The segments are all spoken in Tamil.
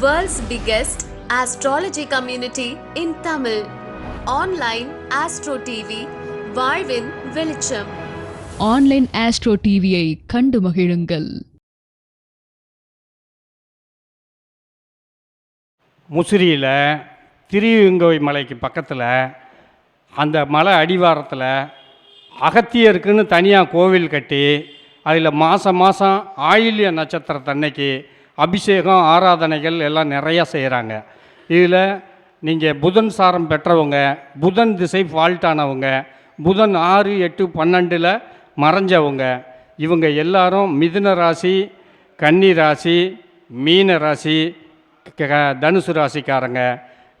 World's biggest astrology community in Tamil. Online Astro TV, வாழ்வின் வெளிச்சம் ஆன்லைன் ஆஸ்ட்ரோ டிவியை கண்டு மகிழுங்கள் முசிறியில் திருவங்கோய் மலைக்கு பக்கத்தில் அந்த மலை அடிவாரத்தில் அகத்தியருக்குன்னு தனியாக கோவில் கட்டி அதில் மாதம் மாதம் ஆயில்ய நட்சத்திரத்தன்னைக்கு அபிஷேகம் ஆராதனைகள் எல்லாம் நிறையா செய்கிறாங்க இதில் நீங்கள் புதன் சாரம் பெற்றவங்க புதன் திசை ஃபால்ட்டானவங்க புதன் ஆறு எட்டு பன்னெண்டில் மறைஞ்சவங்க இவங்க எல்லாரும் மிதுன ராசி கன்னி ராசி மீன ராசி க- தனுசு ராசிக்காரங்க.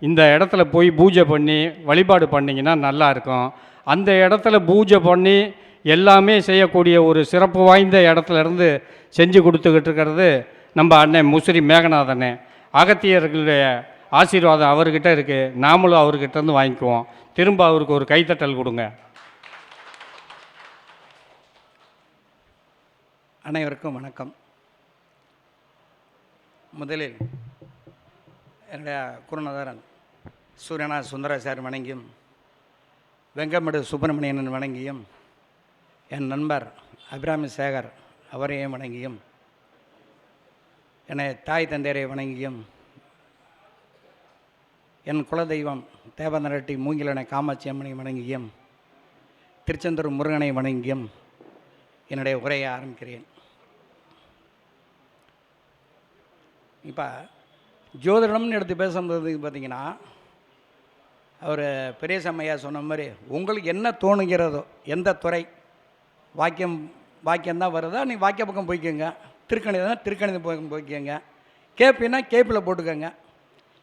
இந்த இடத்துல போய் பூஜை பண்ணி வழிபாடு பண்ணிங்கன்னா நல்லாயிருக்கும் அந்த இடத்துல பூஜை பண்ணி எல்லாமே செய்யக்கூடிய ஒரு சிறப்பு வாய்ந்த இடத்துல இருந்து செஞ்சு கொடுத்துக்கிட்டு இருக்கிறது நம்ம அண்ணன் முசிறி மேகநாதனே அகத்தியர்களுடைய ஆசீர்வாதம் அவர்கிட்ட இருக்குது நாமளும் அவர்கிட்ட இருந்து வாங்கிக்குவோம். திரும்ப அவருக்கு ஒரு கைத்தட்டல் கொடுங்க. அனைவருக்கும் வணக்கம். முதலில் என்னுடைய குருநாதரன் சூரியநாத் சுந்தராச்சாரி வணங்கியும் வெங்கமடு சுப்பிரமணியன் வணங்கியும் என் நண்பர் அபிராமி சேகர் அவரையும் வணங்கியும் என்னை தாய் தந்தையரை வணங்கியும் என் குலதெய்வம் தேவநரட்டி மூங்கிலனை காமாட்சி அம்மனை வணங்கியும் திருச்செந்தூர் முருகனை வணங்கியும் என்னுடைய உரையை ஆரம்பிக்கிறேன். இப்போ ஜோதிடம்னு எடுத்து பேசும்போது பார்த்தீங்கன்னா அவர் பெரியசம்மையா சொன்ன மாதிரி உங்களுக்கு என்ன தோணுகிறதோ எந்த துறை வாக்கியம் வாக்கியம் தான் வருதோ? நீ வாக்கிய பக்கம் போய்க்கோங்க. திருக்கணிதம் திருக்கணித பக்கம் போய்க்கோங்க கேப்பின்னா கேப்பில் போட்டுக்கோங்க.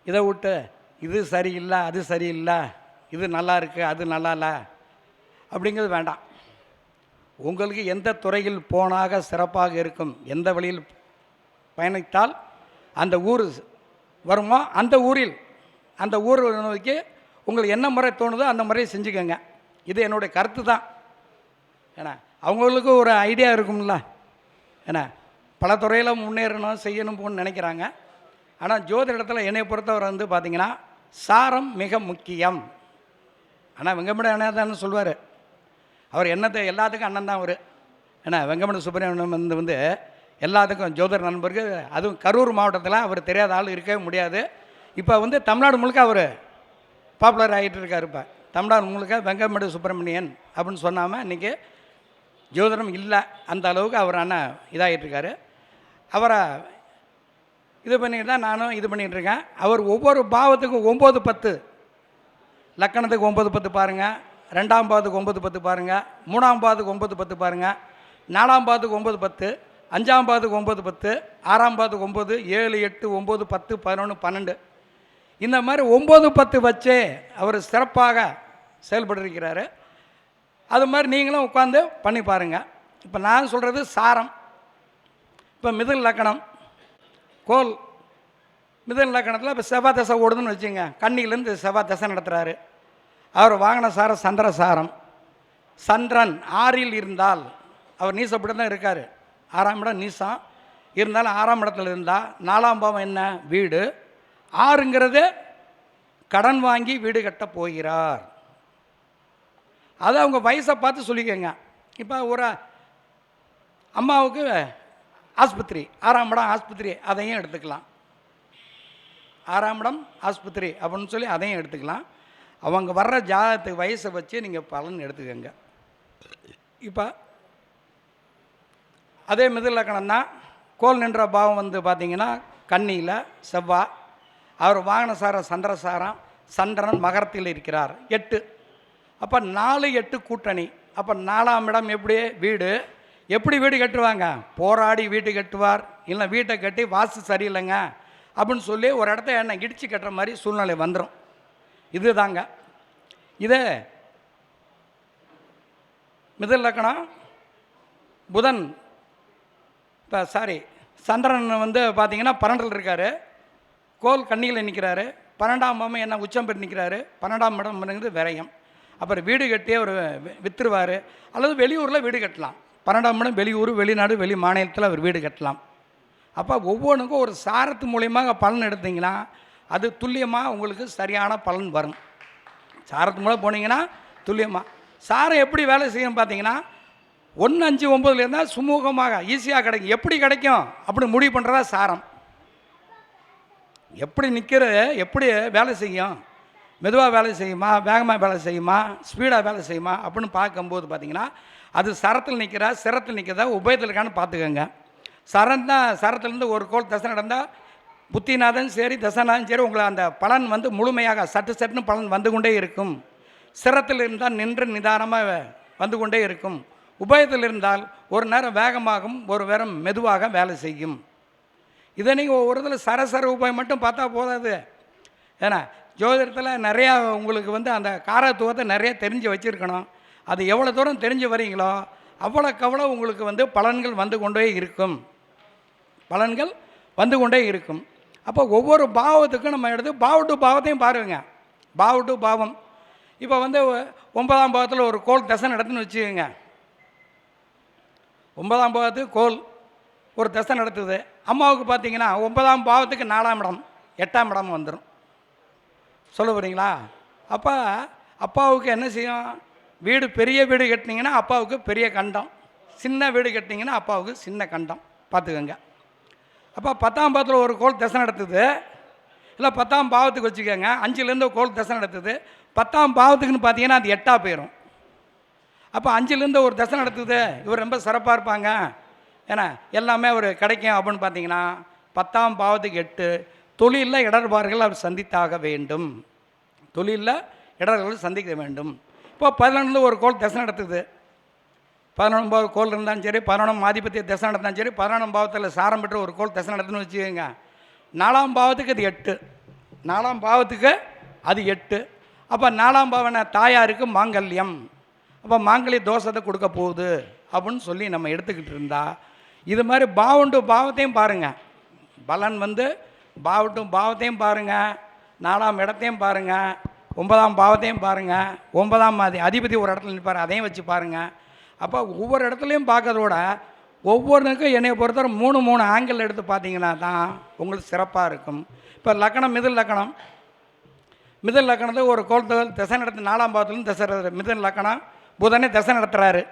இதை விட்டு இது சரியில்லை அது சரியில்லை இது நல்லா இருக்குது அது நல்லா இல்லை அப்படிங்கிறது வேண்டாம். உங்களுக்கு எந்த துறையில் போனாக சிறப்பாக இருக்கும் எந்த வழியில் பயணித்தால் அந்த ஊர் வருமோ? அந்த ஊரில் அந்த ஊர் நோக்கி உங்களுக்கு என்ன முறை தோணுதோ அந்த முறையை செஞ்சுக்கோங்க. இது என்னுடைய கருத்து தான். ஏன்னா அவங்களுக்கு ஒரு ஐடியா இருக்கும்ல. ஏன்னா பல துறையில் முன்னேறணும் செய்யணும் நினைக்கிறாங்க. ஆனால் ஜோதிடத்தில் என்னை பொறுத்தவரை வந்து பார்த்திங்கன்னா சாரம் மிக முக்கியம். ஆனால் வெங்கமட அண்ணன் தான் சொல்லுவார். அவர் என்னத்தை எல்லாத்துக்கும் அண்ணன் தான் அவர். ஏன்னா வெங்கமட சுப்பிரமணியம் வந்து வந்து எல்லாத்துக்கும் ஜோதிட நண்பருக்கு அதுவும் கரூர் மாவட்டத்தில் அவர் தெரியாத ஆள் இருக்கவே முடியாது. இப்போ வந்து தமிழ்நாடு முழுக்க அவர் பாப்புலர் ஆகிட்டு இருக்கார் இப்போ. தமிழ்நாடு முழுக்க வெங்கமடு சுப்பிரமணியன் அப்படின்னு சொன்னாமல் இன்றைக்கி ஜோதிடம் இல்லை. அந்த அளவுக்கு அவர் அண்ணன் இதாகிட்டு இருக்காரு. அவரை இது பண்ணிக்கிட்டு தான் நானும் இது பண்ணிகிட்டு இருக்கேன். அவர் ஒவ்வொரு பாவத்துக்கும் ஒம்பது பத்து. லக்கணத்துக்கு ஒம்பது பத்து பாருங்கள் ரெண்டாம் பாவத்துக்கு ஒம்பது பத்து பாருங்கள் மூணாம் பாவத்துக்கு ஒம்பது பத்து பாருங்கள் நாலாம் பாவத்துக்கு ஒம்பது பத்து. அஞ்சாம் பாவத்துக்கு ஒம்பது பத்து. ஆறாம் பாவத்துக்கு ஒம்பது. ஏழு எட்டு ஒம்பது பத்து பதினொன்று பன்னெண்டு. இந்த மாதிரி ஒம்பது பத்து வச்சே அவர் சிறப்பாக செயல்பட்டிருக்கிறாரு. அது மாதிரி நீங்களும் உட்காந்து பண்ணி பாருங்கள் இப்போ நான் சொல்கிறது சாரம். இப்போ மிதல் லக்கணம். கோல். மிதல் லக்கணத்தில் இப்போ செவ்வாய் தசை ஓடுதுன்னு வச்சுங்க கண்ணிலேருந்து செவ்வாய் தசை நடத்துகிறாரு அவர் வாங்கின சாரம் சந்திர சாரம். சந்திரன் ஆறில் இருந்தால் அவர் நீசப்பட்டு தான் இருக்கார். ஆறாம் இடம் நீசம். இருந்தாலும் ஆறாம் இடத்துல இருந்தால் நாலாம் பாவம் என்ன? வீடு. ஆறுங்கிறது கடன் வாங்கி வீடு கட்ட போகிறார். அதை அவங்க வயசை பார்த்து சொல்லிக்கோங்க. இப்போ ஒரு அம்மாவுக்கு ஆஸ்பத்திரி ஆறாம் இடம் ஆஸ்பத்திரி அதையும் எடுத்துக்கலாம். ஆறாம் இடம் ஆஸ்பத்திரி அப்படின்னு சொல்லி அதையும் எடுத்துக்கலாம். அவங்க வர்ற ஜாதகத்துக்கு வயசை வச்சு நீங்கள் பலன் எடுத்துக்கோங்க. இப்போ அதே மிதுலக்கணம் தான். கோல் நின்ற பாவம் வந்து பார்த்திங்கன்னா கன்னியில் செவ்வாய் அவர் வாகன சார சந்திரசாரம் சந்திரன் மகரத்தில் இருக்கிறார். எட்டு. அப்போ நாலு எட்டு கூட்டணி. அப்போ நாலாம் இடம் எப்படி? வீடு. எப்படி வீடு கட்டுவாங்க? போராடி வீடு கட்டுவார் இல்லை வீட்டை கட்டி வாசு சரியில்லைங்க அப்படின்னு சொல்லி ஒரு இடத்த என்ன இடித்து கட்டுற மாதிரி சூழ்நிலை வந்துடும் இதுதாங்க. இதே மிதல் லக்கணம். புதன் இப்போ சாரி சந்திரன் வந்து பார்த்தீங்கன்னா பன்னெண்டில் இருக்கார். கோல் கண்ணியில் நிற்கிறாரு பன்னெண்டாம் மாமன் என்ன உச்சம் பெற்று நிற்கிறாரு பன்னெண்டாம் இடம்ங்கிறது விரயம். அப்புறம் வீடு கட்டி அவர் விற்றுருவார் அல்லது வெளியூரில் வீடு கட்டலாம். பன்னெண்டாம் இடம் வெளியூர் வெளிநாடு வெளி மாநிலத்தில் அவர் வீடு கட்டலாம். அப்போ ஒவ்வொன்றுக்கும் ஒரு சாரத்து மூலியமாக பலன் எடுத்தீங்கன்னா அது துல்லியமாக உங்களுக்கு சரியான பலன் வரும். சாரத்து மூலம் போனீங்கன்னா துல்லியமாக சாரம் எப்படி வேலை செய்யணும் பார்த்தீங்கன்னா ஒன்று அஞ்சு ஒம்பதுல இருந்தால் சுமூகமாக ஈஸியாக கிடைக்கும். எப்படி கிடைக்கும்? அப்படி முடிவு பண்ணுறதா சாரம். எப்படி நிற்கிறது எப்படி வேலை செய்யும்? மெதுவாக வேலை செய்யுமா? வேகமாக வேலை செய்யுமா? ஸ்பீடாக வேலை செய்யுமா? அப்படின்னு பார்க்கும்போது பார்த்தீங்கன்னா அது சரத்தில் நிற்கிறா சிரத்தில் நிற்கிறதா உபயத்தில் இருக்கான்னு பார்த்துக்கோங்க. சரம் தான் சரத்துலேருந்து ஒரு கோல் தசை நடந்தால் புத்திநாதன் சரி தசநாதன் சரி உங்களை அந்த பலன் வந்து முழுமையாக சட்டு சட்டுன்னு பலன் வந்து கொண்டே இருக்கும். சிரத்தில் இருந்தால் நின்று நிதானமாக வந்து கொண்டே இருக்கும். உபயத்தில் இருந்தால் ஒரு நேரம் வேகமாகும் ஒரு நேரம் மெதுவாக வேலை செய்யும். இதை நீங்கள் ஒரு இதில் சரசர உபாயம் மட்டும் பார்த்தா போதாது. ஏன்னா ஜோதிடத்தில் நிறையா உங்களுக்கு வந்து அந்த காரத்துவத்தை நிறைய தெரிஞ்சு வச்சுருக்கணும். அது எவ்வளோ தூரம் தெரிஞ்சு வரீங்களோ அவ்வளோக்கு அவ்வளோ உங்களுக்கு வந்து பலன்கள் வந்து கொண்டே இருக்கும். பலன்கள் வந்து கொண்டே இருக்கும். அப்போ ஒவ்வொரு பாவத்துக்கும் நம்ம எடுத்து பாவ டு பாவத்தையும் பாருங்க. பாவ டு பாவம். இப்போ வந்து ஒன்பதாம் பாவத்தில் ஒரு கோல் தசை நடத்துன்னு வச்சுக்கோங்க. ஒன்பதாம் பாவத்துக்கு கோல் ஒரு தசை நடத்துது. அம்மாவுக்கு பார்த்தீங்கன்னா ஒன்பதாம் பாவத்துக்கு நாலாம் இடம் எட்டாம் இடம் வந்துடும் சொல்ல போகிறீங்களா அப்போ அப்பாவுக்கு என்ன செய்யும்? வீடு பெரிய வீடு கட்டினீங்கன்னா அப்பாவுக்கு பெரிய கண்டம். சின்ன வீடு கட்டினீங்கன்னா அப்பாவுக்கு சின்ன கண்டம். பார்த்துக்கோங்க. அப்போ பத்தாம் பாவத்தில் ஒரு கோல் தசை நடத்துது. இல்லை பத்தாம் பாவத்துக்கு வச்சுக்கோங்க. அஞ்சுலேருந்து ஒரு கோல் தசை நடத்துது. பத்தாம் பாவத்துக்குன்னு பார்த்தீங்கன்னா அது எட்டாக போயிடும் அப்போ அஞ்சுலேருந்து ஒரு தசை நடத்துது. இவர் ரொம்ப சிறப்பாக இருப்பாங்க. ஏன்னா எல்லாமே அவர் கிடைக்கும் அப்படின்னு பார்த்தீங்கன்னா பத்தாம் பாவத்துக்கு எட்டு. தொழிலில் இடர்பாடுகள் அவர் சந்தித்தாக வேண்டும். தொழிலில் இடர்கள் சந்திக்க வேண்டும். இப்போ பதினொன்றில் ஒரு கோல் தசை நடத்துது. பதினொன்று பாவ கோல் இருந்தாலும் சரி பதினொன்றாம் ஆதிபத்திய தசை நடந்தாலும் சரி பதினொன்றாம் பாவத்தில் சாரம் பெற்ற ஒரு கோல் தசை நடத்துன்னு வச்சுக்கோங்க. நாலாம் பாவத்துக்கு அது எட்டு. நாலாம் பாவத்துக்கு அது எட்டு. அப்போ நாலாம் பாவன தாயாருக்கு மாங்கல்யம். அப்போ மாங்கல்ய தோஷத்தை கொடுக்க போகுது அப்படின்னு சொல்லி நம்ம எடுத்துக்கிட்டு இருந்தா இது மாதிரி பாவண்டு பாவத்தையும் பாருங்கள் பலன் வந்து பாவட்டும் பாவத்தையும் பாருங்கள் நாலாம் இடத்தையும் பாருங்கள் ஒன்பதாம் பாவத்தையும் பாருங்கள் ஒன்பதாம் மாதிரி அதிபதி ஒரு இடத்துல நிற்பார் அதையும் வச்சு பாருங்கள் அப்போ ஒவ்வொரு இடத்துலையும் பார்க்கறதோட ஒவ்வொன்றுக்கும் என்னை பொறுத்தவரை மூணு மூணு ஆங்கிள் எடுத்து பார்த்தீங்கன்னா தான் உங்களுக்கு சிறப்பாக இருக்கும். இப்போ லக்கணம் மிதில் லக்கணம். மிதில் லக்கணத்துக்கு ஒரு கோலத்தில் திசை நடத்து நாலாம் பாவத்துலேருந்து திசை நடத்துறாரு. லக்கணம் புதனே திசை நடத்துகிறாரு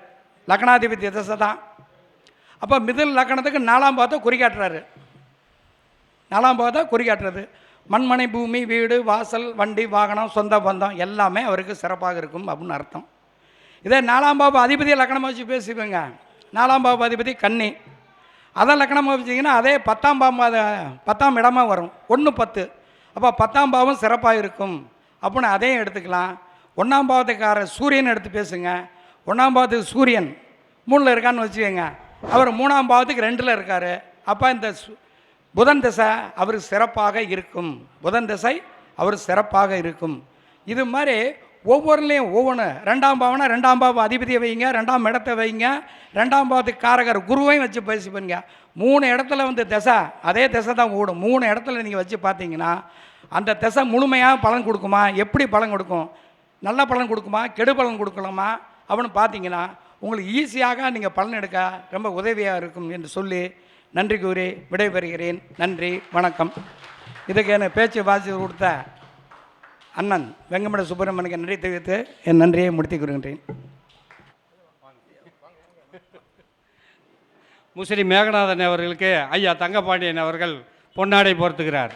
லக்கணாதிபதி திசை தான். அப்போ மிதில் லக்கணத்துக்கு நாலாம் பாவத்தை குறிக்காட்டுறாரு நாலாம் பாவத்தை குறிக்காட்டுறது மண்மனை பூமி வீடு வாசல் வண்டி வாகனம் சொந்த பந்தம் எல்லாமே அவருக்கு சிறப்பாக இருக்கும் அப்படின்னு அர்த்தம். இதே நாலாம் பாபு அதிபதியை லக்கணமாக வச்சு பேசிப்பேங்க நாலாம் பாபு அதிபதி கன்னி. அதை லக்கணமாக வச்சிங்கன்னா அதே பத்தாம் பாம்பு பத்தாம் இடமா வரும். ஒன்று பத்து. அப்போ பத்தாம் பாவம் சிறப்பாக இருக்கும். அப்படின்னு அதையும் எடுத்துக்கலாம். ஒன்றாம் பாவத்துக்கார சூரியன் எடுத்து பேசுங்க. ஒன்றாம் பாவத்துக்கு சூரியன் மூணில் இருக்கான்னு வச்சுக்கோங்க. அவர் மூணாம் பாவத்துக்கு ரெண்டில் இருக்கார். அப்போ இந்த சு- புதன் திசை அவருக்கு சிறப்பாக இருக்கும். புதன் திசை அவர் சிறப்பாக இருக்கும். இது மாதிரி ஒவ்வொருலையும் ஒவ்வொன்று ரெண்டாம் பாவனா ரெண்டாம் பாவ அதிபதியை வைங்க ரெண்டாம் இடத்தை வைங்க ரெண்டாம் பாவத்துக்கு காரகர் குருவையும் வச்சு பேசி பண்ணுங்க. மூணு இடத்துல வந்து திசை அதே திசை தான் ஓடும். மூணு இடத்துல நீங்கள் வச்சு பார்த்தீங்கன்னா அந்த திசை முழுமையாக பலன் கொடுக்குமா? எப்படி பலன் கொடுக்கும்? நல்ல பலன் கொடுக்குமா? கெடு பலன் கொடுக்கலாமா? அப்படின்னு பார்த்தீங்கன்னா உங்களுக்கு ஈஸியாக நீங்கள் பலன் எடுக்க ரொம்ப உதவியாக இருக்கும் என்று சொல்லி நன்றி கூறி விடைபெறுகிறேன். நன்றி வணக்கம். இதுக்கு எனக்கு பேச்சு வாசி கொடுத்த அண்ணன் வெங்கமட சுப்பிரமணியனுக்கு நன்றி தெரிவித்து என் நன்றியை முடித்துக் கொள்கின்றேன். முசிறி மேகநாதன் அவர்களுக்கு ஐயா தங்கபாண்டியன் அவர்கள் பொன்னாடை போர்த்துகிறார்.